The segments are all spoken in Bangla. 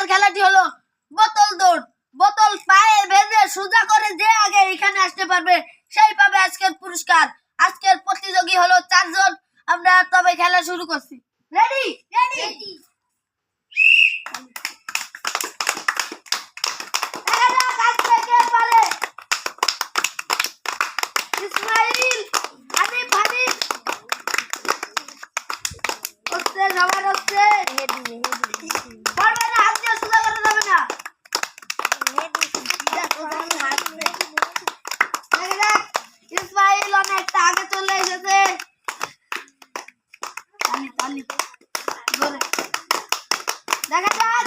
আজকের খেলাটি হলো বোতল দৌড়। বোতল পায়ে বেঁধে সোজা করে যে আগে এখানে আসতে পারবে সেই পাবে আজকের পুরস্কার। আজকের প্রতিযোগী হলো চারজন। আমরা তবে খেলা শুরু করছি। রেডি রেডি সবার হচ্ছে পারবে না হাত দিয়ে সোজা করে যাবে না দেখা যাক, ইসমাইল অনেকটা আগে চলে এসেছে তালি তালি জোরে। দেখা যাক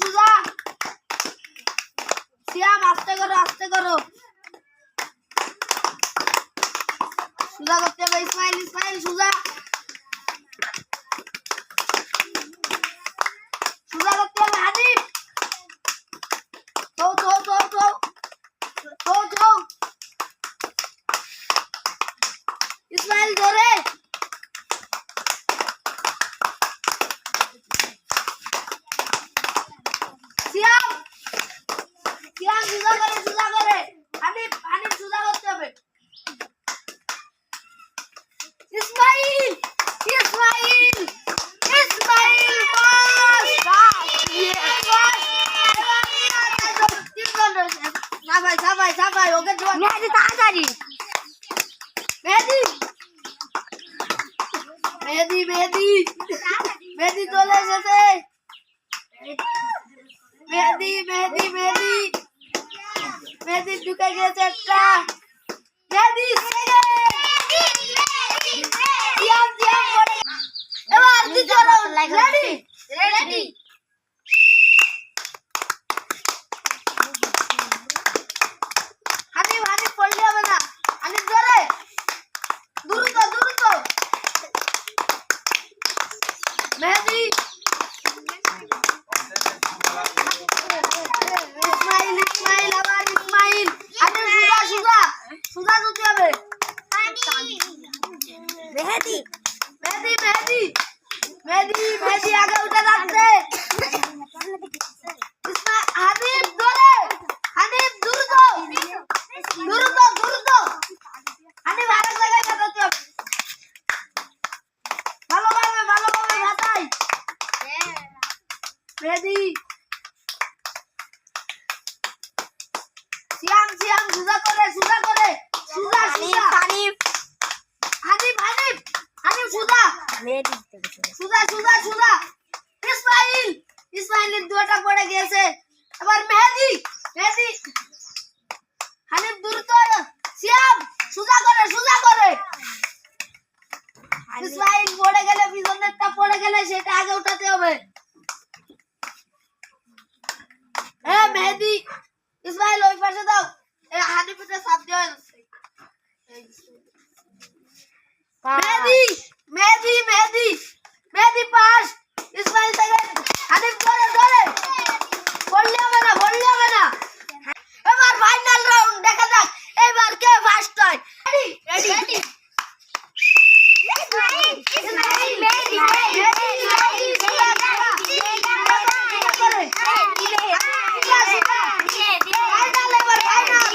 সুজা সিয়াম আস্তে করো আস্তে করো সুজা করতে হবে। ইসমাইল ইসমাইল সুজা করতে হবে হানিফ তো তো তো তো তো তো ইসমাইল ধরে সিয়াম সিয়াম সুজা করে সুজা করে হানিফ হানিফ সুজা করতে হবে ইসমাইল ইসমাইল ইসমাইল বাস সাফাই সাফাই ওকে মেহেদি তাড়াতাড়ি। মেহেদি। মেহেদি মেহেদি। মেহেদি চলে এসেছে। মেহেদি মেহেদি মেহেদি। মেহেদি ঢুকে গেছে একটা। মেহেদি সিয়াম সিয়াম করে এবার দ্বিতীয় round ready ready Hanif Hanif পড়লে হবে না হানিফ ধরে দ্রুত দ্রুত মেহেদি ইসমাইল ইসমাইল আবার ইসমাইল আরে সুজা সুজা সুজা দিতে হবে মেহেদি। মেহেদি মেহেদি। মেহেদি মেহেদি আগে উঠে যাচ্ছে। হানিফ ধরে হানিফ দ্রুত। দ্রুত দ্রুত। হানিফ আরেক জায়গায় কাটাতে হবে ভালোভাবে ভালোভাবে ভাতাই মেহেদি। সিয়াম সিয়াম সুজা করে সুজা করে। সুজা সুজা। হানিফ হানিফ হানিফ সুজা সুজা সুজা ইসমাইল ইসমাইলের দুটা পড়ে গেছে এবার মেহেদি মেহেদি। হানিফ দ্রুত সিয়াম সুজা করে সুজা করে। ইসমাইল পড়ে গেলে পিছনেরটা পড়ে গেলে সেটা আগে উঠাতে হবে। হ্যাঁ মেহেদি ইসমাইল ওই পাশে দাও। হানিফের সাথ মেহেদি মেহেদি মেহেদি পাস ইসমাইল থেকে হানিফ ধরে ধরে বললে হবে না বললে হবে না এবার ফাইনাল রাউন্ড দেখা যাক এবার কে ফার্স্ট হয় ready ready Ismail Mehedi Mehedi final এবার ফাইনাল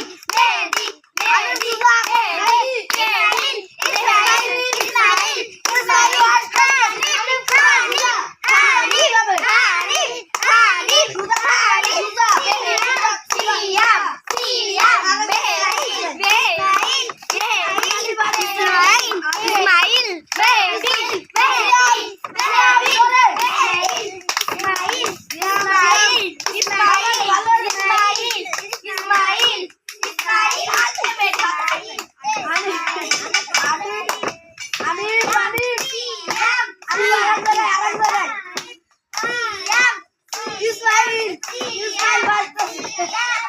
ইসমাইল ইসমাইল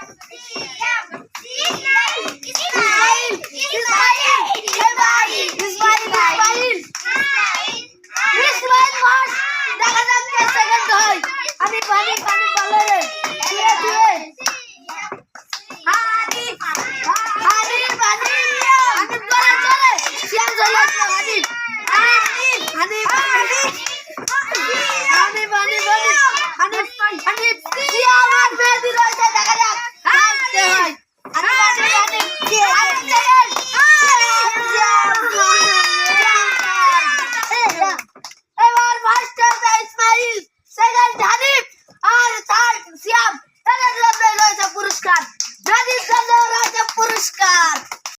মানে আমি আমার মেয়ে দিল দেখা যায়